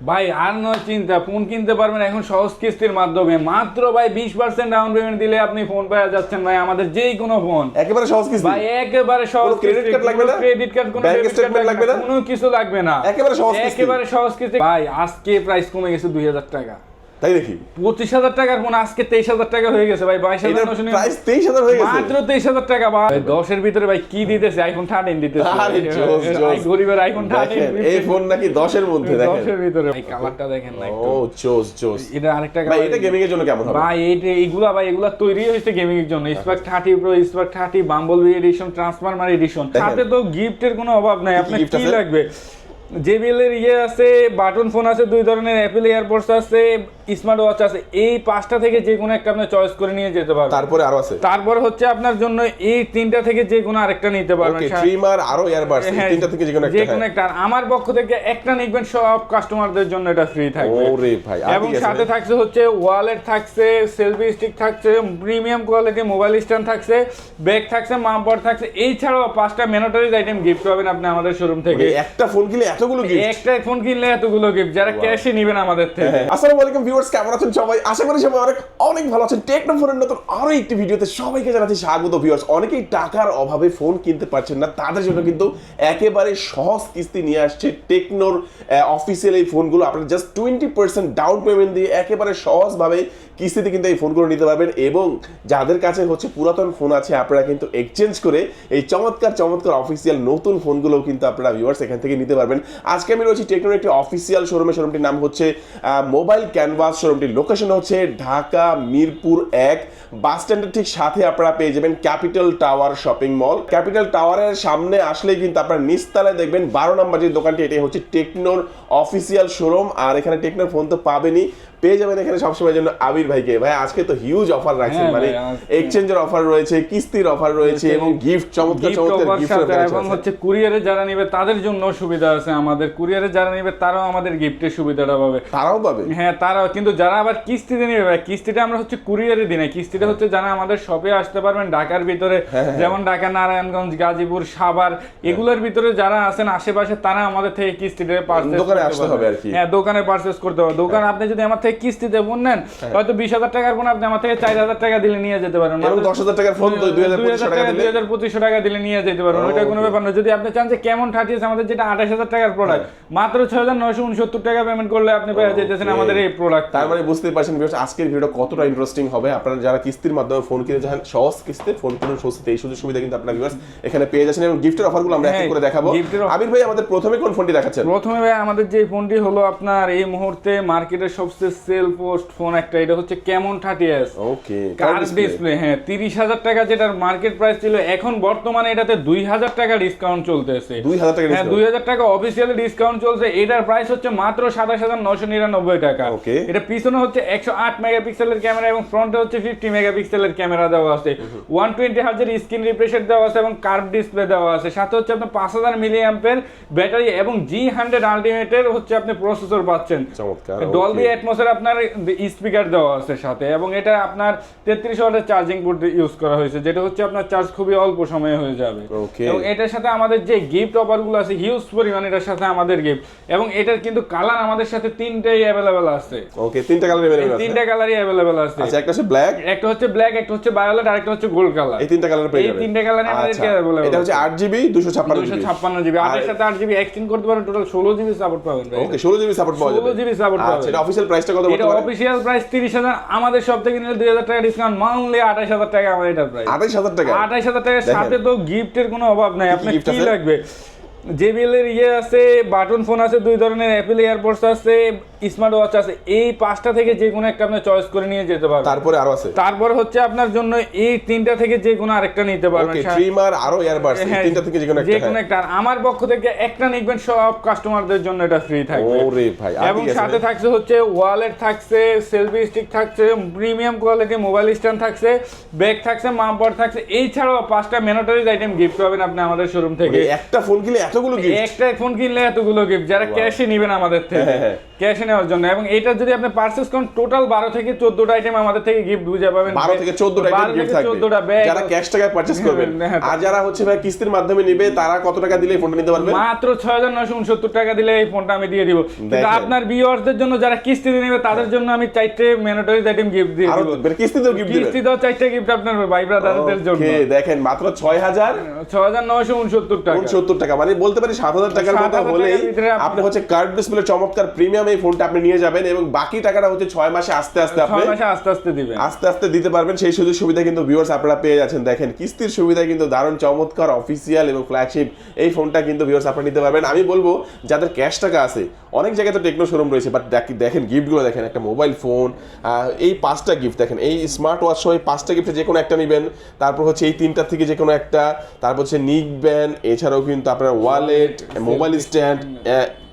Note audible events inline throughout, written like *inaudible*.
ভাই আর নয় চিন্তা ফোন কিনতে পারবেন এখন সহজ কিস্তির মাধ্যমে মাত্র ভাই বিশ পার্সেন্ট ডাউন পেমেন্ট দিলে আপনি ফোন পেয়ে যাচ্ছেন ভাই আমাদের যেই কোনো ফোন একেবারে সহজ কিস্তি ভাই একেবারে সহজ ক্রেডিট কার্ড লাগবে না? ক্রেডিট কার্ড কোনো ব্যাংক স্টেটমেন্ট লাগবে না? কোনো কিছু লাগবে না একেবারে সহজ কিস্তি। একেবারে সহজ কিস্তি ভাই আজকে প্রাইস কমে গেছে দুই হাজার টাকা তাই দেখি পঁচিশ হাজার টাকার ফোন আজকে তেইশ হাজার টাকা হয়ে গেছে ভাই বাইশ হাজার প্রাইস তেইশ হাজার হয়ে গেছে। মাত্র তেইশ হাজার টাকা ভাই। দশের ভিতরে ভাই কি দিতেছে? আইফোন থার্টিন দিতেছে। গরিবের আইফোন থার্টিন এই ফোন নাকি দশের মধ্যে দেখেন। দশের ভিতরে ভাই কালারটা দেখেন না ও চোস চোস এটা আরেকটা ভাই এটা গেমিং এর জন্য কেমন হবে? ভাই এইটা এইগুলা ভাই এগুলা তৈরি হয়েছে গেমিং এর জন্য Spark thirty Pro Spark thirty Bumblebee edition Transformer edition. সাথে তো গিফটের কোনো অভাব নাই। আপনার gift কি লাগবে? জেবিএল এর ইয়ে আছে বাটন ফোন আছে দুই ধরনের অ্যাপেল এয়ারপোর্টস আছে স্মার্ট ওয়াচ আছে এই পাঁচটা থেকে যে কোনো একটা আপনি চয়েস করে নিয়ে যেতে পারবেন। তারপরে আরও আছে। তারপর হচ্ছে আপনার জন্য এই তিনটা থেকে যে কোনো আরেকটা নিতে পারবেন। ওকে ট্রিমার আরও ইয়ারবাডস হ্যাঁ, তিনটা থেকে যে কোনো একটা যে কোনো হ্যাঁ। একটা। আর আমার পক্ষ থেকে একটা নিবেন সব কাস্টমারদের জন্য এটা ফ্রি থাকবে। ওরে ভাই এবং সাথে থাকছে হচ্ছে ওয়ালেট থাকছে সেলফি স্টিক থাকছে প্রিমিয়াম কোয়ালিটি মোবাইল স্ট্যান্ড থাকছে ব্যাগ থাকছে মামপট থাকছে। এই ছাড়াও পাঁচটা ম্যানোটারিজ আইটেম গিফট পাবেন আপনি আমাদের শোরুম থেকে। মানে একটা ফোন কিনলে এতগুলো গিফট একটা ফোন কিনলে এতগুলো গিফট যারা ক্যাশে নিবেন আমাদের থেকে। আসসালামু আলাইকুম ভিউয়ার্স কেমন আছেন সবাই? আশা করি সবাই অনেক অনেক ভালো আছেন। টেকনো ফোনের নতুন আরও একটি ভিডিওতে সবাইকে জানাচ্ছি স্বাগত ভিউয়ার্স অনেকেই টাকার অভাবে ফোন কিনতে পারছেন না, তাদের জন্য কিন্তু একেবারে সহজ কিস্তি নিয়ে আসছে টেকনোর অফিসিয়াল এই ফোনগুলো আপনারা just twenty percent down payment দিয়ে একেবারে সহজভাবে কিস্তিতে কিন্তু এই ফোনগুলো নিতে পারবেন এবং যাদের কাছে হচ্ছে পুরাতন ফোন আছে, আপনারা কিন্তু এক্সচেঞ্জ করে এই চমৎকার চমৎকার অফিসিয়াল নতুন ফোনগুলো কিন্তু আপনারা ভিউয়ার্স এখান থেকে নিতে পারবেন। আজকে আমি রয়েছি টেকনোর একটি অফিসিয়াল শোরুমের শোরুমটির নাম হচ্ছে মোবাইল ক্যানভাস শোরুমটির লোকেশন হচ্ছে ঢাকা মিরপুর এক। বাস স্ট্যান্ডের ঠিক সাথে আপনারা পেয়ে যাবেন Capital Tower shopping mall Capital টাওয়ারের সামনে আসলেই কিন্তু আপনারা নিচতলায় দেখবেন বারো নম্বর যে দোকানটি, এটাই হচ্ছে টেকনোর অফিসিয়াল শোরুম আর এখানে টেকনোর ফোন তো পাবেনই। পেয়ে যাবেন এখানে সবসময়ের জন্য আবির ভাইকে। ভাই আজকে তো হিউজ অফার রাখছেন হ্যাঁ মানে এক্সচেঞ্জের অফার রয়েছে কিস্তির অফার রয়েছে এবং গিফট চমৎকার চমৎকার গিফটের এবং হচ্ছে কুরিয়ারে যারা নিবে তাদের জন্য সুবিধা আছে আমাদের। কুরিয়ারে যারা নিবে তারাও আমাদের গিফটের সুবিধাটা পাবে। তারাও পাবে? হ্যাঁ তারাও কিন্তু যারা আবার কিস্তিতে নিবে ভাই, কিস্তিটা আমরা হচ্ছে কুরিয়ারে দিই না কিস্তিটা হচ্ছে যারা আমাদের শপে আসতে পারবেন ঢাকার ভিতরে হ্যাঁ, যেমন ঢাকা নারায়ণগঞ্জ গাজীপুর সাভার এগুলোর ভিতরে যারা আছেন আশেপাশে তারা আমাদের থেকে কিস্তিতে পারচেজ দোকানে আসতে হবে আর কি। হ্যাঁ দোকানে পারচেজ করতে হবে। দোকান আপনি যদি আমার থেকে কিস্তিতে ফোন নেন হয়তো বিশ হাজার টাকার ফোন আপনি আমার থেকে চার হাজার টাকা দিলে নিয়ে যেতে পারেন। দশ হাজার টাকার ফোন দুই হাজার পঁচিশশো টাকা দিলে? নিয়ে যেতে পারবেন ওইটা কোনো ব্যাপার না। যদি আপনি চান যে কেমন আমাদের যেটা আঠাশ হাজার টাকার প্রোডাক্ট মাত্র ছয় হাজার নয়শো উনসত্তর টাকা পেমেন্ট করলে আপনি পেয়ে যেতেছেন আমাদের এই প্রোডাক্ট তার মানে বুঝতেই পারছেন আজকের ভিডিও কতটা ইন্টারেস্টিং হবে। আপনারা যারা কিস্তির মাধ্যমে ফোন কিনে যান সহজ কিস্তিতে ফোন কিনুন স্বস্তিতে এই সুযোগ সুবিধা কিন্তু আপনারা ভিউয়ার্স এখানে পেয়ে যাচ্ছেন এবং গিফটের অফারগুলো আমরা এক হ্যাঁ, করে দেখাবো। আবির ভাই আমাদের প্রথমে কোন ফোনটি দেখাচ্ছেন? প্রথমে ভাই আমাদের যে ফোনটি হলো আপনার এই মুহূর্তে মার্কেটের সবচেয়ে সেল পোস্ট ফোন একটা এটা হচ্ছে কেমন thirty S okay card display হ্যাঁ তিরিশ হাজার টাকা যেটার মার্কেট প্রাইস ছিল এখন বর্তমানে এটাতে দুই হাজার টাকা ডিসকাউন্ট চলতেছে। দুই হাজার টাকা হ্যাঁ দুই হাজার টাকা অফিসিয়ালি ডিসকাউন্ট চলছে এটার প্রাইস হচ্ছে মাত্র সাতাশ হাজার নশো নিরানব্বই টাকা. এটা পিছনে হচ্ছে একশো আট মেগাপিক্সেলের ক্যামেরা এবং ফ্রন্টে হচ্ছে ফিফটি মেগাপিক্সেলের ক্যামেরা দেওয়া আছে। ওয়ান টোয়েন্টি হাজার স্ক্রিন রিফ্রেশার দেওয়া আছে এবং কার্ভ ডিসপ্লে দেওয়া আছে। সাথে হচ্ছে আপনার পাঁচ হাজার মিলি ব্যাটারি এবং জি হান্ড্রেড আলটিমেটের হচ্ছে আপনি প্রসেসর পাচ্ছেন। ডলবি অ্যাটমসের আপনার স্পিকার দেওয়া আছে সাথে এবং এটা আপনার তেত্রিশ ওয়াটের চার্জিং পোর্ট ইউজ করা হয়েছে যেটা হচ্ছে আপনার চার্জ খুবই অল্প সময়ে হয়ে যাবে Okay. এবং এটার সাথে আমাদের যে গিফট অফারগুলো আছে হিউজ পরিমাণ এটার সাথে আমাদের গিফট এবং এটার কিন্তু কালার আমাদের সাথে তিনটেই অ্যাভেলেবেল আছে ওকে তিনটা কালার এই अवेलेबल আছে তিনটা কালারই অ্যাভেলেবেল আছে আচ্ছা একটা হচ্ছে ব্ল্যাক একটা হচ্ছে ব্ল্যাক একটা হচ্ছে ভায়োলেট আর একটা হচ্ছে গোল্ড কালার এই তিনটা কালার পেয়ে এই যাবেন তিনটা কালারই আমাদের আচ্ছা, available এটা হচ্ছে 8 জিবি 256 দুশো জিবি ছাপ্পান্ন জিবি আটের আর- সাথে আট জিবি এক্সটেন্ড করতে পারেন টোটাল ষোলো জিবি সাপোর্ট পাবেন ভাই। ওকে 16 জিবি সাপোর্ট পাওয়া যাবে 16 GB support পাওয়া আচ্ছা যাবে। এটা অফিশিয়াল প্রাইসটা কত এটা বলতে অফিসিয়াল প্রাইস তিরিশ হাজার আমাদের সব থেকে নিলে দুই হাজার টাকা ডিসকাউন্ট মানলে আঠাশ হাজার টাকা আমার এটার প্রাইস 28000 টাকা? আঠাশ হাজার টাকার সাথে তো গিফটের কোনো অভাব নাই। আপনি আপনার কি লাগবে? জেবিএল এর ইয়ে আছে বাটন ফোন আছে দুই ধরনের অ্যাপেল এয়ারপোর্টস আছে স্মার্ট ওয়াচ আছে। এই পাঁচটা থেকে যে কোনো একটা আপনি চয়েস করে নিয়ে যেতে পারবেন। তারপরে আরও আছে। তারপর হচ্ছে আপনার জন্য এই তিনটা থেকে যে কোনো আরেকটা নিতে পারবেন। ওকে ট্রিমার আরও ইয়ারবাডস হ্যাঁ, তিনটা থেকে যে কোনো একটা যে কোনো হ্যাঁ। একটা। আর আমার পক্ষ থেকে একটা নিবেন সব কাস্টমারদের জন্য এটা ফ্রি থাকবে। ওরে ভাই এবং সাথে থাকছে হচ্ছে ওয়ালেট থাকছে সেলফি স্টিক থাকছে প্রিমিয়াম কোয়ালিটি মোবাইল স্ট্যান্ড থাকছে ব্যাগ থাকছে মামপট থাকছে। এই ছাড়াও পাঁচটা ম্যানোটারিজ আইটেম গিফট পাবেন আপনি আমাদের শোরুম থেকে। মানে একটা ফোন কিনলে এতগুলো গিফট একটা ফোন কিনলে এতগুলো গিফট যারা ক্যাশে নেবেন আমাদের থেকে। হ্যাঁ, হ্যাঁ। ক্যাশে নেওয়ার জন্য। এবং এটা যদি আপনি পার্সেস করেন টোটাল বারো থেকে চোদ্দটা আইটেম আমাদের থেকে গিফট বুঝে পাবেন। বারো থেকে চোদ্দটা বারো আইটেম গিফট থেকে থাকবে। চোদ্দটা ব্যাগ যারা ক্যাশ টাকায় পারচেস করবেন। হ্যাঁ, আর যারা হচ্ছে ভাই কিস্তির মাধ্যমে নিবে তারা কত টাকা দিলে এই ফোনটা নিতে পারবে? মাত্র ছয় হাজার নয়শো উনসত্তর টাকা দিলে এই ফোনটা আমি দিয়ে দিব। কিন্তু আপনার ভিউয়ার্সদের জন্য যারা কিস্তিতে নেবে তাদের জন্য আমি চারটে ম্যান্ডেটরি আইটেম গিফট দিয়ে আরও দিব। মানে কিস্তিতেও গিফট দিবেন। কিস্তি দাও চারটে গিফট আপনার ভাই ব্রাদারদের জন্য। ওকে দেখেন মাত্র ছয় হাজার ছয় হাজার নয়শো উনসত্তর টাকা। উনসত্তর টাকা। মানে বলতে পারি সাত হাজার টাকার মতো 7,000 হলেই আপনি- আপনি হচ্ছে কার্ড ডিসপ্লে চমৎকার প্রিমিয়াম এই ফোনটা আপনি নিয়ে যাবেন এবং বাকি টাকাটা হচ্ছে ছয় মাসে আস্তে আস্তে আপনি মাসে আস্তে আস্তে দিবেন। আস্তে আস্তে দিতে পারবেন। সেই সুযোগ সুবিধা কিন্তু ভিউয়ার্স আপনারা পেয়ে যাচ্ছেন। দেখেন কিস্তির সুবিধা কিন্তু দারুণ চমৎকার অফিসিয়াল এবং ফ্ল্যাগশিপ এই ফোনটা কিন্তু ভিউয়ার্স আপনারা নিতে পারবেন। আমি বলব যাদের ক্যাশ টাকা আছে অনেক জায়গায় তো টেকনো শোরুম রয়েছে বাট দেখেন গিফটগুলো দেখেন একটা মোবাইল ফোন এই পাঁচটা গিফট দেখেন এই স্মার্ট ওয়াচ সহ এই পাঁচটা গিফটে যে কোনো একটা নেবেন। তারপর হচ্ছে এই তিনটার থেকে যে কোনো একটা তারপর হচ্ছে নিক ব্যান এছাড়াও কিন্তু আপনার ওয়ালেট মোবাইল স্ট্যান্ড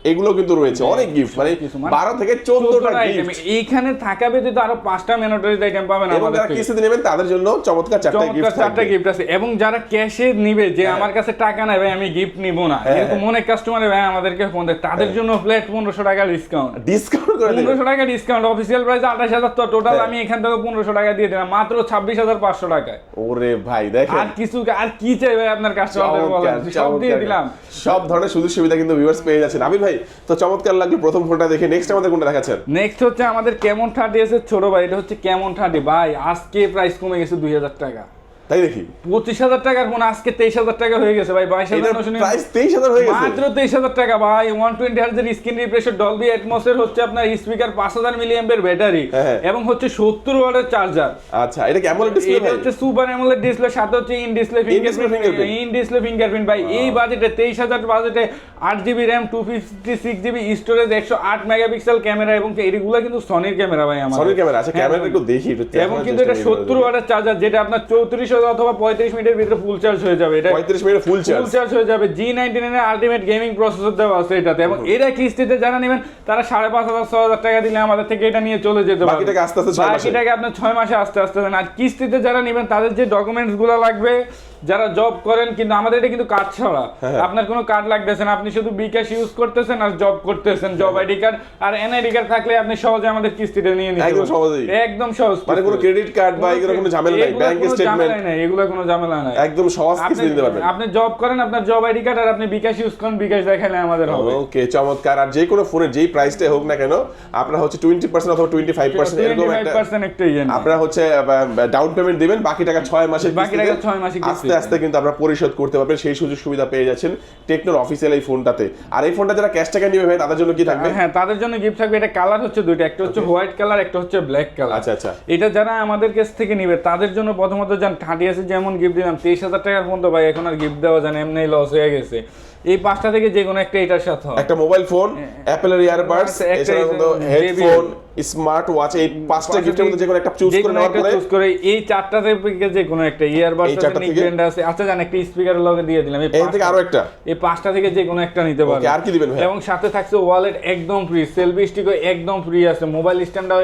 এগুলো কিন্তু রয়েছে। অনেক গিফট মানে মানে বারো থেকে চোদ্দটা গিফট এইখানে থাকা ব্যতীত আরও পাঁচটা ম্যান্ডেটরি আইটেম পাবেন এবং আমাদের যারা কিস্তিতে নেবেন তাদের জন্য চমৎকার চারটা গিফট চারটা গিফট আছে। এবং যারা ক্যাশে নিবে যে আমার কাছে টাকা নাই ভাই আমি গিফট নিব না। হ্যাঁ, এরকম অনেক কাস্টমার ভাই আমাদেরকে ফোন দেয়। তাদের জন্য ফ্ল্যাট পনেরোশো টাকা ডিসকাউন্ট ডিসকাউন্ট করে পনেরোশো টাকা ডিসকাউন্ট অফিসিয়াল প্রাইস আঠাশ হাজার তো টোটাল হ্যাঁ। আমি এখান থেকে পনেরোশো টাকা দিয়ে দিলাম। মাত্র ছাব্বিশ হাজার পাঁচশো টাকায়। ওরে ভাই দেখেন। আর কিছু আর কি চাই ভাই আপনার কাস্টমারদের বলেন? সব দিয়ে দিলাম। সব ধরনের সুযোগ সুবিধা কিন্তু ভিউয়ার্স পেয়ে যাচ্ছেন। আবির ভাই তো চমৎকার লাগল প্রথম ফোনটা দেখে। নেক্সট আমাদের কোনটা দেখাচ্ছেন? নেক্সট হচ্ছে আমাদের কেমন থার্টি এসে ছোট ভাই, এটা হচ্ছে কেমন থার্টি ভাই, আজকে প্রাইস কমে গেছে দুই হাজার টাকা। তাই দেখি পঁচিশ হাজার টাকার ফোন আজকে তেইশ হাজার টাকা হয়ে গেছে ভাই বাইশ হাজার প্রাইস তেইশ হাজার হয়ে গেছে। মাত্র তেইশ হাজার টাকা ভাই ওয়ান টোয়েন্টি হার্জের স্ক্রিন রিফ্রেশের ডলবি অ্যাটমসের হচ্ছে আপনার স্পিকার পাঁচ হাজার মিলিয়ামের ব্যাটারি হ্যাঁ। এবং হচ্ছে সত্তর ওয়াটের চার্জার আচ্ছা এটা কেমন ডিসপ্লে এটা হচ্ছে সুপার অ্যামোলেড ডিসপ্লে সাথে হচ্ছে in display fingerprint in display fingerprint ভাই এই বাজেটে তেইশ হাজার বাজেটে আট GB RAM two fifty six GB storage একশো আট মেগাপিক্সেল ক্যামেরা এবং এগুলো কিন্তু সনির ক্যামেরা ভাই আমার সনির ক্যামেরা হ্যাঁ, ক্যামেরা একটু দেখি এবং কিন্তু এটা সত্তর ওয়াটের চার্জার যেটা আপনার চৌত্রিশ অথবা পঁয়ত্রিশ মিনিটের ভিতরে ফুল চার্জ হয়ে যাবে। এটা পঁয়ত্রিশ মিনিটে ফুল চার্জ ফুল চার্জ হয়ে যাবে। জি নাইনটি নাইনের আলটিমেট গেমিং প্রসেসর দেওয়া আছে এটাতে। এবং এরা কিস্তিতে যারা নেবেন তারা সাড়ে পাঁচ হাজার ছ হাজার টাকা দিলে আমাদের থেকে এটা নিয়ে চলে যেতে পারে বাকিটাকে আস্তে আস্তে। বাকিটাকে আপনার ছয় মাসে আস্তে আস্তে দেন। আর কিস্তিতে যারা নেবেন তাদের যে ডকুমেন্টসগুলো লাগবে যারা জব করেন কিন্তু আমাদের এটা কিন্তু কার্ড ছাড়া। হ্যাঁ। আপনার কোনো কার্ড লাগতেছে না। আপনি শুধু বিকাশ ইউজ করতেছেন আর জব করতেছেন জব আইডি কার্ড আর এনআইডি কার্ড থাকলে আপনি সহজে আমাদের কিস্তিটা নিয়ে নিতে একদম। সহজেই। একদম সহজ মানে কোনো ক্রেডিট কার্ড বা এগুলো কোনো ঝামেলা নাই ব্যাংক স্টেটমেন্ট নাই এগুলো কোনো ঝামেলা নাই। একদম সহজ কিস্তি দিতে পারবেন। আপনি জব করেন আপনার জব আইডি কার্ড আর আপনি বিকাশ ইউজ করেন বিকাশ দেখালে আমাদের হবে। ওকে চমৎকার। আর যে কোনো ফোনের যেই প্রাইসটাই হোক না কেন আপনারা হচ্ছে টোয়েন্টি পার্সেন্ট অথবা টোয়েন্টি ফাইভ পার্সেন্ট এরকম একটা 25% আপনারা হচ্ছে ডাউন পেমেন্ট দিবেন বাকি টাকা ছয় মাসের বাকি টাকা ছয় মাসের কিস্তি আস্তে কিন্তু আপনারা পরিশোধ করতে পারবেন সেই সুযোগ সুবিধা পেয়ে যাচ্ছেন টেকনোর অফিসিয়াল এই ফোনটাতে। আর এই ফোনটা যারা ক্যাশ টাকা নিবে ভাই তাদের জন্য কি থাকবে? হ্যাঁ তাদের জন্য গিফট থাকবে। এটা কালার হচ্ছে দুইটা একটা হচ্ছে হোয়াইট কালার একটা হচ্ছে ব্ল্যাক কালার আচ্ছা আচ্ছা। এটা যারা আমাদের কাছ থেকে নিবে তাদের জন্য প্রথমত যান থার্টি আছে যেমন গিফট দিলাম তেইশ হাজার টাকার ফোন তো ভাই এখন আর গিফট দেওয়া যায় না এমনি লস হয়ে গেছে। এই পাঁচটা থেকে যে কোনো একটা এটার সাথে একটা মোবাইল ফোন অ্যাপেলের ইয়ারবাডস এছাড়া হেডফোন স্মার্ট ওয়াচ এই পাঁচটা গিফটের মধ্যে যে কোনো একটা চুজ করে নেওয়ার পরে choose করে এই চারটা থেকে যে কোনো একটা ইয়ারবাডস এই চারটা থেকে? ব্র্যান্ড আছে আচ্ছা জান একটা স্পিকারের লগে দিয়ে দিলাম এই থেকে আরও একটা? এই পাঁচটা থেকে যে কোনো একটা নিতে পারবেন আর কি দিবেন ভাই? এবং সাথে থাকছে ওয়ালেট একদম ফ্রি সেলফি স্টিকও একদম ফ্রি আছে মোবাইল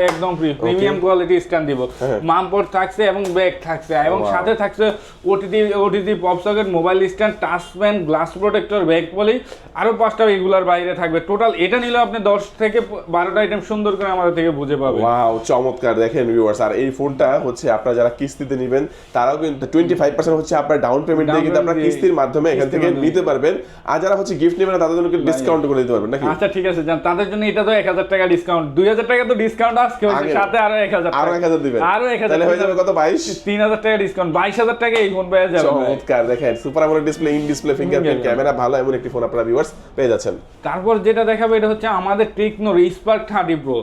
একদম ফ্রি প্রিমিয়াম কোয়ালিটি স্ট্যান্ড দিব। হ্যাঁ। মামপোর্ট থাকছে এবং ব্যাগ থাকছে এবং সাথে থাকছে OTT OTT pop socket mobile stand touch pen glass protector bag poly আরও পাঁচটা এগুলার বাইরে থাকবে। টোটাল এটা নিলে আপনি দশ থেকে বারোটা আইটেম সুন্দর করে আমাদের থেকে বুঝে পাবেন ওয়াও চমৎকার দেখেন ভিউয়ার্স আর এই ফোনটা হচ্ছে আপনারা যারা কিস্তিতে নেবেন তারাও কিন্তু টোয়েন্টি ফাইভ পার্সেন্ট হচ্ছে আপনার ডাউন পেমেন্ট দিয়ে কিন্তু আপনারা কিস্তির মাধ্যমে এখান থেকে নিতে পারবেন। আর যারা হচ্ছে গিফট নেবেন তাদের জন্য কিন্তু ডিসকাউন্ট করে দিতে পারবেন নাকি? আচ্ছা ঠিক আছে জান তাদের জন্য এটা তো এক হাজার টাকা ডিসকাউন্ট দুই হাজার টাকা তো ডিসকাউন্ট আজকে আগে। সাথে আরও এক হাজার আরও এক হাজার দিবেন। আরও এক হাজার তাহলে হয়ে যাবে কত বাইশ? তিন হাজার টাকা ডিসকাউন্ট বাইশ হাজার টাকা এই ফোন পেয়ে যাবে চমৎকার দেখেন super AMOLED display in display fingerprint camera ভালো এমন একটি ফোন আপনারা ভিউয়ার্স পেয়ে যাচ্ছেন। তারপর যেটা দেখাবো এটা হচ্ছে আমাদের টেকনোর স্পার্ক থার্টি প্রো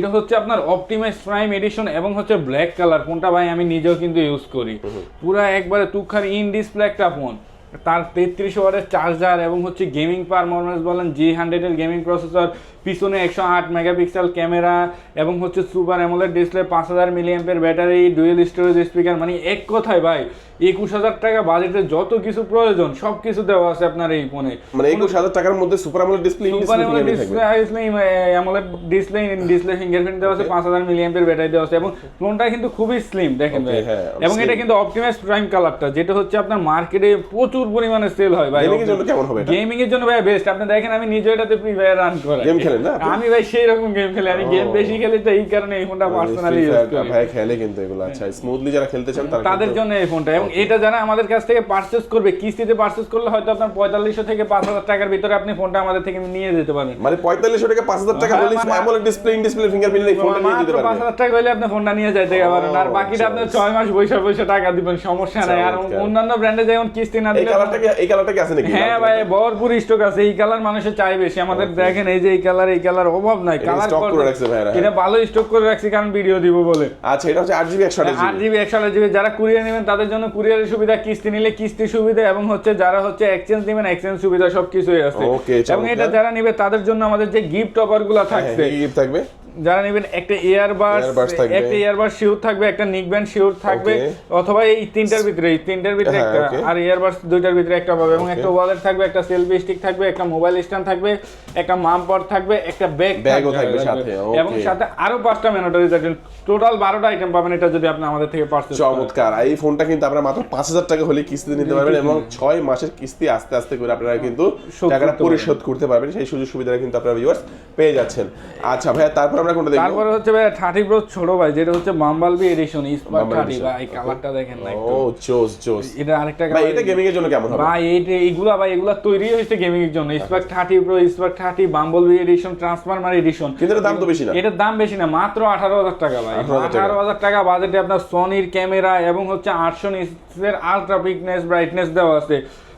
যেটা হচ্ছে আপনার অপটিমাইজ প্রাইম এডিশন এবং হচ্ছে ব্ল্যাক কালার ফোনটা ভাই আমি নিজেও কিন্তু ইউজ করি। পুরা একবারে তুখার ইন ডিসপ্লে একটা ফোন তার তেত্রিশ ওয়ারের চার্জার এবং হচ্ছে গেমিং পারফরমেন্স বলেন জি হান্ড্রেডের গেমিং প্রসেসর পিছনে একশো আট মেগাপিক্সেল ক্যামেরা এবং হচ্ছে সুপার অ্যামোলেড ডিসপ্লে পাঁচ হাজার milliampere battery dual storage speaker মানে এক কথায় ভাই একুশ হাজার টাকা বাজেটে যত কিছু প্রয়োজন সব কিছু দেওয়া আছে আপনার এই ফোনে মানে একুশ হাজার টাকার মধ্যে সুপার আমলের display super display AMOLED display display fingerprint দেওয়া আছে পাঁচ হাজার ব্যাটারি দেওয়া আছে এবং ফোনটা কিন্তু খুবই স্লিম দেখেন ভাই। হ্যাঁ, এবং এটা কিন্তু অপটিমাইজ প্রাইম কালারটা যেটা হচ্ছে আপনার মার্কেটে প্রচুর পরিমাণে সেল হয় ভাই। Gaming এর জন্য কেমন হবে গেমিং এর জন্য ভাই বেস্ট আপনি দেখেন আমি নিজে এটাতে ফ্রি ফায়ার রান করি Game খেলেন না আমি ভাই সেই রকম গেম খেলি আমি গেম বেশি খেলি তো এই কারণে এই ফোনটা পার্সোনালি ইউজ করি। ভাই খেলে কিন্তু এগুলো। আচ্ছা স্মুথলি যারা খেলতে চান তাদের জন্য এই ফোনটা এবং এটা যারা আমাদের কাছ থেকে পারচেজ করবে। কিস্তিতে পারচেজ করলে হয়তো আপনার পঁয়তাল্লিশশো থেকে পাঁচ হাজার টাকার ভিতরে আপনি ফোনটা আমাদের থেকে নিয়ে যেতে পারেন মানে পঁয়তাল্লিশশো টাকা পাঁচ হাজার টাকা হ্যাঁ, হলে AMOLED display in display fingerprint এই ফোনটা নিয়ে যেতে মাত্র পাঁচ হাজার টাকা হলে আপনি ফোনটা নিয়ে যাইতে পারেন আর বাকিটা আপনার আচ্ছা। ছয় মাস বৈশা বৈশা টাকা দিবেন সমস্যা নাই। আর অন্যান্য ব্র্যান্ডে যেমন কিস্তি না দিলে এই কালারটা কি এই কালারটা কি আছে নাকি? হ্যাঁ ভাই ভরপুর স্টক আছে। এই কালার মানুষের চাই বেশি। আমাদের দেখেন এই যে এই কালার এই কালার অভাব নাই। কালার stock করে রাখছে ভাইরা, হ্যাঁ। এটা ভালো স্টক করে রাখছি কারণ ভিডিও দিব বলে। আচ্ছা এটা হচ্ছে আট জিবি একশো আঠাশ আট জিবি। জিবি একশো আঠাশ জিবি। যারা কুরিয়ার নেবেন তাদের জন্য কুরিয়ারের সুবিধা কিস্তি নিলে কিস্তি সুবিধা এবং হচ্ছে যারা হচ্ছে এক্সচেঞ্জ নেবেন এক্সচেঞ্জ সুবিধা সবকিছুই আছে। এবং এটা যারা নিবে তাদের জন্য আমাদের যে গিফট অফারগুলো থাকছে। গিফট থাকবে? যারা নেবেন একটা থাকবে। একটা ইয়ারবাডস শিওর থাকবে একটা নিকব্যান্ড শিওর থাকবে অথবা এই তিনটার ভিতরে এই তিনটার ভিতরে হ্যাঁ, একটা. আর ইয়ারবাডস দুইটার ভিতরে একটা পাবে এবং একটা ওয়ালেট থাকবে একটা সেলফি স্টিক থাকবে একটা মোবাইল স্ট্যান্ড থাকবে একটা মাম পড থাকবে একটা ব্যাগ Bag ও থাকবে। সাথে, এবং সাথে আরও পাঁচটা ম্যান্ডেটরি থাকবে টোটাল বারোটা আইটেম পাবেন এটা যদি আপনি আমাদের থেকে পারচেজ করেন। চমৎকার। এই ফোনটা কিন্তু আপনারা মাত্র পাঁচ হাজার টাকা হলে কিস্তিতে নিতে পারবেন এবং ছয় মাসের কিস্তি আস্তে আস্তে করে আপনারা কিন্তু টাকাটা পরিশোধ করতে পারবেন সেই সুযোগ সুবিধা কিন্তু আপনারা ভিউয়ার্স পেয়ে যাচ্ছেন। আচ্ছা ভাইয়া তারপর আমরা কোনটা দেখব? তারপরে হচ্ছে ভাই প্রো ছোট ভাই যেটা হচ্ছে বাম্বালবি এডিশন Bumblebee থার্টি ভাই কালারটা দেখেন না ও জোস জোস এটা আরেকটা ভাই এটা গেমিং এর জন্য কেমন হবে? ভাই এইটা এইগুলা ভাই এগুলা তৈরি হয়েছে গেমিং এর জন্য প্রো এডিশন ট্রান্সফরমার এডিশন কিন্তু দাম তো বেশি না। এটার দাম বেশি না মাত্র আঠারো হাজার টাকা ভাই। 18,000 টাকা। বাজেটে আপনার সনির ক্যামেরা এবং হচ্ছে আটশো নিসের আলট্রা পিকনেস ব্রাইটনেস দেওয়া আছে।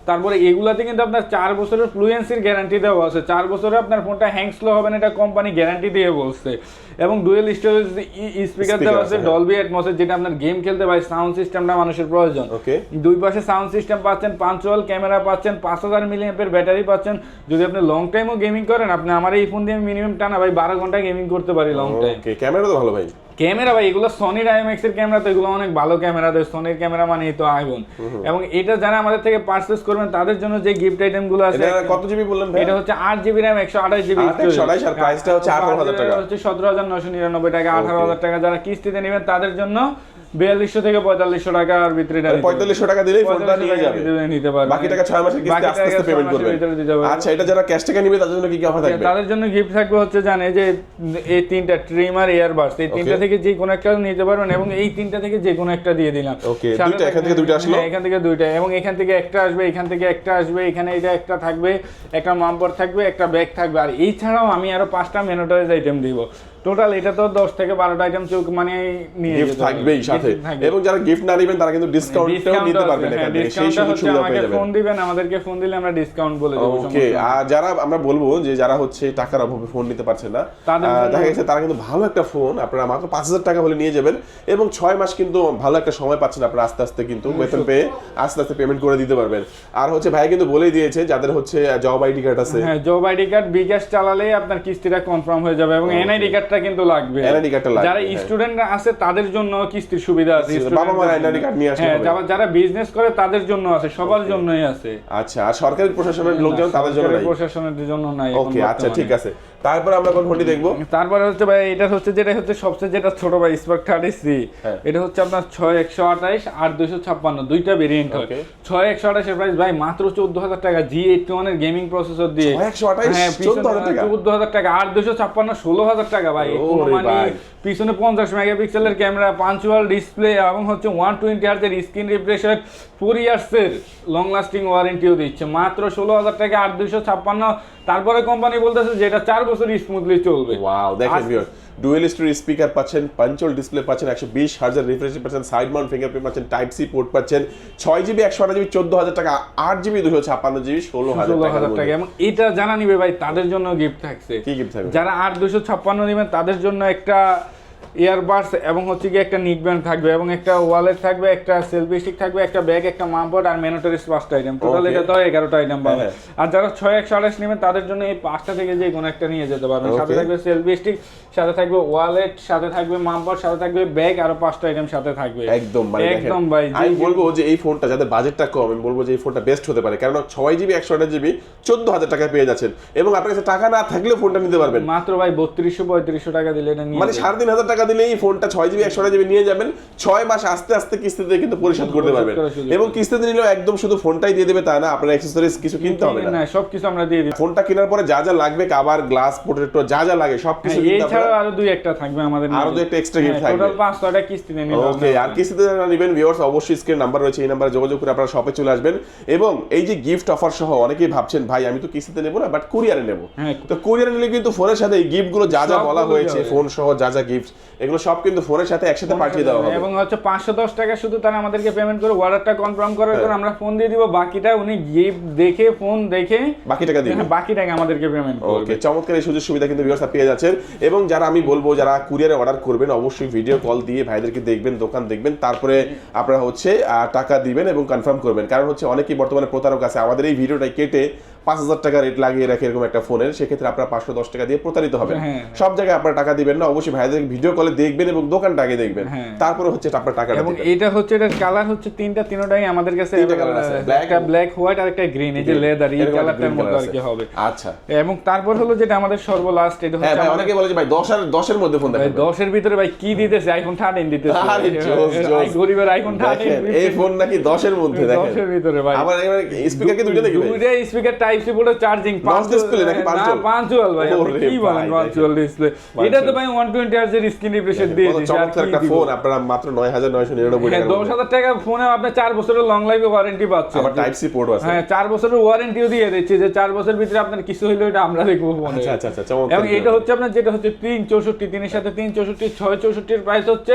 তারপরে এগুলাতে কিন্তু আপনার চার বছরের ফ্লুয়েন্সির গ্যারান্টি দেওয়া আছে। চার বছরে আপনার ফোনটা হ্যাং স্লো হবে না এটা কোম্পানি গ্যারান্টি দিয়ে বলছে। এবং ডুয়েল স্টোরেজ স্পিকার দেওয়া আছে। ডলবি অ্যাটমসের যেটা আপনার গেম খেলতে ভাই সাউন্ড সিস্টেমটা মানুষের প্রয়োজন। ওকে দুই পাশে সাউন্ড সিস্টেম পাচ্ছেন পাঞ্চুয়াল ক্যামেরা পাচ্ছেন পাঁচ হাজার মিলিয়ামের ব্যাটারি পাচ্ছেন। যদি আপনি লং টাইমও গেমিং করেন আপনি আমার এই ফোন দিয়ে মিনিমাম টানা ভাই বারো ঘণ্টা গেমিং করতে পারি লং টাইম ক্যামেরা তো ভালো ভাই। ক্যামেরা ভাই এগুলো সনির আইএমএক্স এর ক্যামেরা তো এগুলো অনেক ভালো ক্যামেরা দেয় সনির ক্যামেরা মানে তো আইফোন এবং এটা যারা আমাদের থেকে পারচেস করবেন তাদের জন্য যে গিফট আইটেমগুলো আছে এটা কত জিবি বললেন ভাই এটা হচ্ছে 8 জিবি র্যাম একশো আঠাশ জিবি 828 আর price টা হচ্ছে 18,000 টাকা। হচ্ছে সতেরো হাজার নশো নিরানব্বই টাকা আঠারো Okay. হাজার টাকা যারা কিস্তিতে নেবেন তাদের জন্য বিয়াল্লিশশো থেকে পঁয়তাল্লিশশো টাকার ভিতরে পঁয়তাল্লিশশো টাকা দিলেই ফোনটা নিয়ে যাবে। নিতে পারবে। বাকি টাকা ছয় মাসের কিস্তি আস্তে আস্তে পেমেন্ট ভিতরে আচ্ছা এটা যারা ক্যাশ টাকা নিবে তাদের জন্য কি কি অফার থাকবে? তাদের জন্য গিফট থাকবে হচ্ছে জানে যে এই তিনটা ট্রিমার এয়ারবাডস এই তিনটা থেকে যে কোনো একটা নিতে পারবেন এবং এই তিনটা থেকে যে কোনো একটা দিয়ে দিলাম। সাথে দুইটা, এখান থেকে দুইটা আসলো? হ্যাঁ, এখান থেকে দুইটা এবং এখান থেকে একটা আসবে এখান থেকে একটা আসবে এখানে এটা একটা থাকবে একটা মাম্পার থাকবে একটা ব্যাগ থাকবে। আর এই ছাড়াও আমি আরও পাঁচটা মেনোটাইজ আইটেম দিব। টোটাল এটা তো দশ থেকে বারোটা আইটেম চোখ মানে নিয়ে গিফট থাকবেই সাথে। এবং যারা গিফট না নেবেন তারা কিন্তু ডিসকাউন্টটাও Discount নিতে পারবেন হ্যাঁ, এখান থেকে। সেই সুযোগ হচ্ছে সুবিধা আমাকে পেয়ে যাবেন। ফোন দিবেন আমাদেরকে ফোন দিলে আমরা ডিসকাউন্ট বলে দেবো ওকে আর যারা আমরা বলব যে যারা হচ্ছে টাকার অভাবে ফোন নিতে পারছে না দেখা গেছে তারা কিন্তু ভালো একটা ফোন আপনারা মাত্র পাঁচ হাজার টাকা হলে নিয়ে যাবেন এবং ছয় মাস কিন্তু ভালো একটা সময় পাচ্ছেন আপনারা আস্তে আস্তে কিন্তু বেতন পেয়ে আস্তে আস্তে পেমেন্ট করে দিতে পারবেন। আর হচ্ছে ভাই কিন্তু বলেই দিয়েছে যাদের হচ্ছে জব আইডি কার্ড আছে। হ্যাঁ জব আইডি কার্ড বিকাশ চালালেই আপনার কিস্তিটা কনফার্ম হয়ে যাবে এবং এনআইডি কার্ডটা কিন্তু লাগবে। NID কার্ডটা লাগবে, যারা স্টুডেন্টরা স্টুডেন্ট আছে তাদের জন্য কিস্তির সুবিধা আছে। বাবা মার student কার্ড নিয়ে আসলে হ্যাঁ হবে। যারা বিজনেস করে তাদের জন্য আছে সবার জন্যই আছে। আচ্ছা আর সরকারি প্রশাসনের লোকজন তাদের জন্য নাই? প্রশাসনের জন্য নাই ওকে আচ্ছা ঠিক আছে। তারপর আমরা কোন ফোনটি দেখব। তারপরে হচ্ছে ভাই এটা হচ্ছে যেটা হচ্ছে সবচেয়ে যেটা ছোট ভাই স্পার্ক থার্টি সি। এটা হচ্ছে আপনার ছয় একশো আঠাইশ আর দুইশো ছাপ্পান্ন দুইটা ভেরিয়েন্ট হয়. ছয় একশো আঠাশের প্রাইস ভাই মাত্র চোদ্দ হাজার টাকা জি এইটটি ওয়ানের গেমিং প্রসেসর দিয়ে। 628 হ্যাঁ 14,000 টাকা? চোদ্দ হাজার টাকা আর দুইশো ছাপ্পান্ন ষোলো হাজার টাকা ভাই। মানে পিছনে পঞ্চাশ মেগাপিক্সেলের ক্যামেরা পাঞ্চুয়াল ডিসপ্লে এবং হচ্ছে ওয়ান টোয়েন্টি হার্জের স্ক্রিন রিফ্রেশার ফোর ইয়ার্সের লং লাস্টিং ওয়ারেন্টিও দিচ্ছে। মাত্র ষোলো হাজার টাকা আর দুইশো ছাপ্পান্ন। তারপরে কোম্পানি বলতেছে যে এটা চার বছর স্মুথলি চলবে। ওয়াও দেখেন ভিউয়ার ডুয়েল স্টোরি স্পিকার পাচ্ছেন পাঞ্চল ডিসপ্লে পাচ্ছেন একশো বিশ হাজার রিফ্রেশ পাচ্ছেন সাইড মাউন্ট ফিঙ্গারপ্রিন্ট পাচ্ছেন টাইপ সি পোর্ট পাচ্ছেন ছয় জিবি একশো আট জিবি চোদ্দ হাজার টাকা আট জিবি দুশো ছাপ্পান্ন জিবি ষোলো হাজার হাজার টাকা। এবং এটা জানা নিবে ভাই তাদের জন্য গিফট থাকছে। কি গিফট থাকবে? যারা আট দুশো ছাপ্পান্ন নেবেন তাদের জন্য একটা ইয়ারবাডস এবং হচ্ছে কি একটা নিক ব্যান্ড থাকবে এবং একটা ওয়ালেট থাকবে একটা সেলফি স্টিক থাকবে একটা ব্যাগ একটা মামবোর্ড আর ম্যানোটারিস পাঁচটা আইটেম টোটাল এটা তো এগারোটা আইটেম পাবে। হ্যাঁ। আর যারা ছয় একশো আঠাশ নেবেন তাদের জন্য এই পাঁচটা থেকে যে কোনো একটা নিয়ে যেতে পারবেন। সাথে থাকবে সেলফি স্টিক সাথে থাকবে ওয়ালেট সাথে থাকবে মামবোর্ড সাথে থাকবে ব্যাগ আরও পাঁচটা আইটেম সাথে থাকবে। একদম মানে একদম ভাই আমি বলব যে এই ফোনটা যাদের বাজেটটা কম আমি বলব যে এই ফোনটা বেস্ট হতে পারে। কারণ ছয় জিবি একশো আঠাশ জিবি চোদ্দ হাজার টাকায় পেয়ে যাচ্ছেন। এবং আপনার কাছে টাকা না থাকলেও ফোনটা নিতে পারবেন। মাত্র ভাই বত্রিশশো পঁয়ত্রিশশো টাকা দিলে মানে সাড়ে তিন হাজার টাকা দিলে এই ফোনটা ছয় জিবি একশো জিবি নিয়ে যাবেন। ছয় মাস আস্তে আস্তে কিস্তিতে কিন্তু পরিশোধ করতে পারবেন। এবং কিস্তিতে নিলেও একদম শুধু ফোনটাই দিয়ে দেবে তা না আপনার অ্যাক্সেসরিজ কিছু কিনতে হবে না। না সবকিছু আমরা দিয়ে দিই ফোনটা কেনার পরে যা যা লাগবে কাবার গ্লাস প্রোটেক্টর যা যা লাগে সবকিছু হ্যাঁ, কিন্তু এছাড়াও আপনারা আরও দুই একটা থাকবে আমাদের আরও দুই একটা extra gift থাকবে। টোটাল পাঁচ ছয়টা কিস্তিতে নিলে ওকে আর কিস্তিতে যারা নেবেন ভিউয়ার্স অবশ্যই স্ক্রিন নাম্বার রয়েছে এই নাম্বারে যোগাযোগ করে আপনারা শপে চলে আসবেন। এবং এই যে গিফট অফার সহ অনেকেই ভাবছেন ভাই আমি তো কিস্তিতে নেব না বাট কুরিয়ারে নেব। হ্যাঁ। তো কুরিয়ারে নিলে কিন্তু ফোনের সাথে এই গিফটগুলো যা যা বলা হয়েছে ফোন সহ যা যা গিফট এগুলো সব কিন্তু ফোনের সাথে একসাথে পাঠিয়ে দেওয়া হবে। এবং হচ্ছে পাঁচশো দশ টাকা শুধু তারা আমাদেরকে পেমেন্ট করে অর্ডারটা কনফার্ম করার হ্যাঁ। পর আমরা ফোন দিয়ে দিব। বাকিটা উনি গিফট দেখে ফোন দেখে বাকি টাকা দিবেন হ্যাঁ, বাকি টাকা আমাদেরকে পেমেন্ট ওকে চমৎকার এই সুযোগ সুবিধা কিন্তু ব্যবস্থা পেয়ে যাচ্ছেন। এবং যারা আমি বলব যারা কুরিয়ারে অর্ডার করবেন অবশ্যই ভিডিও কল দিয়ে ভাইদেরকে দেখবেন দোকান দেখবেন। তারপরে আপনারা হচ্ছে টাকা দিবেন এবং কনফার্ম করবেন। কারণ হচ্ছে অনেকেই বর্তমানে প্রতারক আছে। আমাদের এই ভিডিওটাই কেটে পাঁচ হাজার টাকা রেট লাগিয়ে রাখে এরকম একটা ফোনের সেক্ষেত্রে আপনারা পাঁচশো দশ টাকা দিয়ে প্রতারিত হবেন। হ্যাঁ। সব জায়গায় আপনারা টাকা দিবেন না অবশ্যই ভাইদের ভিডিও কলে দেখবেন এবং দোকানটা আগে দেখবেন। হ্যাঁ। তারপরে হচ্ছে আপনার টাকাটা এবং এইটা হচ্ছে এটার কালার হচ্ছে তিনটা তিনটাই আমাদের কাছে একটা ব্ল্যাক হোয়াইট আর একটা গ্রিন এই যে লেদার এই কালারটার মধ্যে আর কি হবে। আচ্ছা। এবং তারপর হলো যেটা আমাদের সর্বলাস্ট এটা হ্যাঁ হচ্ছে ভাই অনেকে বলে যে ভাই দশ আর দশের মধ্যে ফোন ভাই দেখাবেন। দশের ভিতরে ভাই কি দিতেছে? আইফোন থার্টিন দিতেছে। আরে জোস, জোস। গরিবের আইফোন থার্টিন দেখেন এই ফোন নাকি দশের মধ্যে দেখেন। দশের ভিতরে ভাই। আবার স্পিকার কি দুইটা নাকি ভাই? দুইটা speaker type C charging Notch display নাকি পাঁচজোল? পাঁচজোল ভাই কি বলেন ভাই, পাঁচজোল ডিসপ্লে এটা তো ভাই 120 হার্জ এর স্ক্রিন রিফ্রেশ দিয়ে দিয়েছে চমৎকার একটা ফোন আপনারা মাত্র নয় হাজার নয়শো নিরানব্বই হ্যাঁ দশ হাজার টাকা ফোনে আপনি চার বছরের লং লাইফে ওয়ারেন্টি পাচ্ছেন। আবার টাইপ সি পোর্ট আছে। হ্যাঁ চার বছরের ওয়ারেন্টিও দিয়ে দিচ্ছি যে চার বছরের ভিতরে আপনার কিছু হইল এটা আমরা দেখব ফোনে আচ্ছা আচ্ছা আচ্ছা চমৎকার এবং এটা হচ্ছে আপনার যেটা হচ্ছে তিন চৌষট্টি তিনের সাথে তিন চৌষট্টি ছয় চৌষট্টির প্রাইস হচ্ছে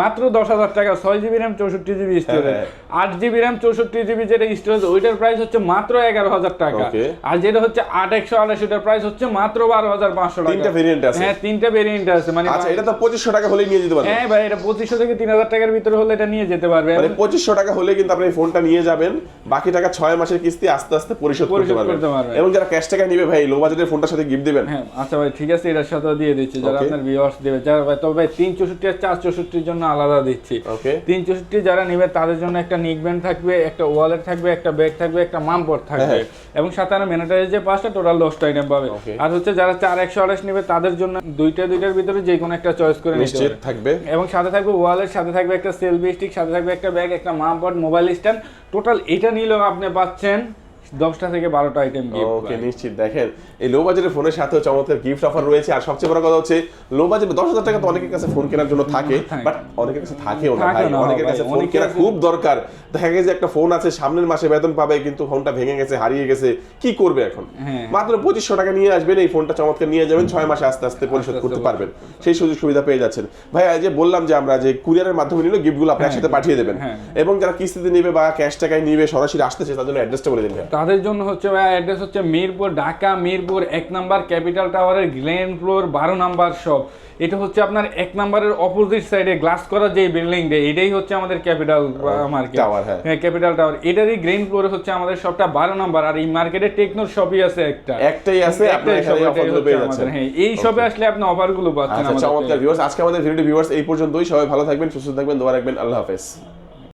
মাত্র দশ হাজার টাকা ছয় জিবি র্যাম চৌষট্টি জিবি স্টোরেজ হ্যাঁ। আট জিবি র্যাম চৌষট্টি জিবি যেটা স্টোরেজ ওইটার প্রাইস হচ্ছে মাত্র এগারো হাজার টাকা. আর যেটা হচ্ছে আট একশো আঠাশ ওটার প্রাইস হচ্ছে মাত্র বারো হাজার পাঁচশো টাকা। তিনটা variant আছে। হ্যাঁ তিনটা ভেরিয়েন্ট আছে মানে আচ্ছা এটা তো পঁচিশশো টাকা হলেই নিয়ে যেতে পারবেন হ্যাঁ ভাই এটা পঁচিশশো থেকে তিন হাজার টাকার ভিতরে হলে এটা নিয়ে যেতে পারবে। মানে পঁচিশশো টাকা হলে কিন্তু আপনি ফোনটা নিয়ে যাবেন বাকি টাকা ছয় মাসের কিস্তি আস্তে আস্তে পরিশোধ করতে পারবেন। এবং যারা ক্যাশ টাকা নিবে ভাই লো বাজেটের ফোনটার সাথে গিফট দিবেন। হ্যাঁ আচ্ছা ভাই ঠিক আছে এটার সাথে দিয়ে দিচ্ছি যারা আপনার ভিউয়ার্স দেবে যারা ভাই তবে ভাই তিন চৌষট্টি আর চার চৌষট্টির জন্য আলাদা দিচ্ছি। ওকে তিন চৌষট্টি যারা নিবে তাদের জন্য একটা নিক ব্যান্ড থাকবে একটা ওয়ালেট থাকবে একটা ব্যাগ থাকবে একটা মামপট থাকবে হ্যাঁ। এবং আর ম্যানেটারি যে পাঁচটা টোটাল দশটা আইটেম পাবে। আর হচ্ছে যারা চার একশো আঠাশ নেবে তাদের জন্য দুইটা দুইটার ভিতরে যে কোনো একটা চয়েস করে নিতে নিশ্চিত থাকবে। এবং সাথে থাকবে ওয়ালের সাথে থাকবে একটা সেলফি স্টিক সাথে থাকবে একটা ব্যাগ একটা মামপট মোবাইল স্ট্যান্ড টোটাল এটা নিলেও আপনি পাচ্ছেন দশটা থেকে বারোটা আইটেম ওকে নিশ্চিত। দেখেন এই লো বাজেটের ফোনের সাথেও চমৎকার গিফট অফার রয়েছে। আর সবচেয়ে বড় কথা হচ্ছে লো দশ হাজার টাকা তো অনেকের কাছে ফোন কেনার জন্য থাকে। *laughs* বাট অনেকের কাছে থাকেও না ভাই। অনেকের কাছে ফোন কেনা খুব দরকার। দেখা গেছে একটা ফোন আছে সামনের মাসে বেতন পাবে কিন্তু ফোনটা ভেঙে গেছে হারিয়ে গেছে কি করবে এখন? হ্যাঁ। মাত্র পঁচিশশো টাকা নিয়ে আসবেন এই ফোনটা চমৎকার নিয়ে যাবেন ছয় মাসে আস্তে আস্তে পরিশোধ করতে পারবেন। সেই সুযোগ সুবিধা পেয়ে যাচ্ছেন। ভাই যে বললাম যে আমরা যে কুরিয়ারের মাধ্যমে নিলে গিফটগুলো আপনার সাথে পাঠিয়ে দেবেন। হ্যাঁ। এবং যারা কিস্তিতে নেবে বা ক্যাশ টাকায় নিবে সরাসরি আসতেছে তার জন্য অ্যাড্রেসটা বলে দিন ভাই। তাদের জন্য হচ্ছে ভাই অ্যাড্রেস হচ্ছে মিরপুর ঢাকা মিরপুর এক নাম্বার ক্যাপিটাল টাওয়ারের গ্লেন ফ্লোর বারো নাম্বার শপ। এটা হচ্ছে আপনার এক নাম্বারের অপোজিট সাইডে গ্লাস করা যে বিল্ডিংটা এটাই হচ্ছে আমাদের ক্যাপিটাল মার্কেট হ্যাঁ। ক্যাপিটাল টাওয়ার এটারই গ্রেন ফ্লোরে হচ্ছে আমাদের শপটা বারো নাম্বার। আর এই মার্কেটে টেকনোর শপই আছে একটা। একটাই আছে হ্যাঁ এই শপে আসলে আপনি অফারগুলো পাচ্ছেন আচ্ছা আজকে আমাদের ভিডিও ভিউয়ার্স এই পর্যন্তই। সবাই ভালো থাকবেন সুস্থ থাকবেন দোয়া রাখবেন। আল্লাহ হাফেজ।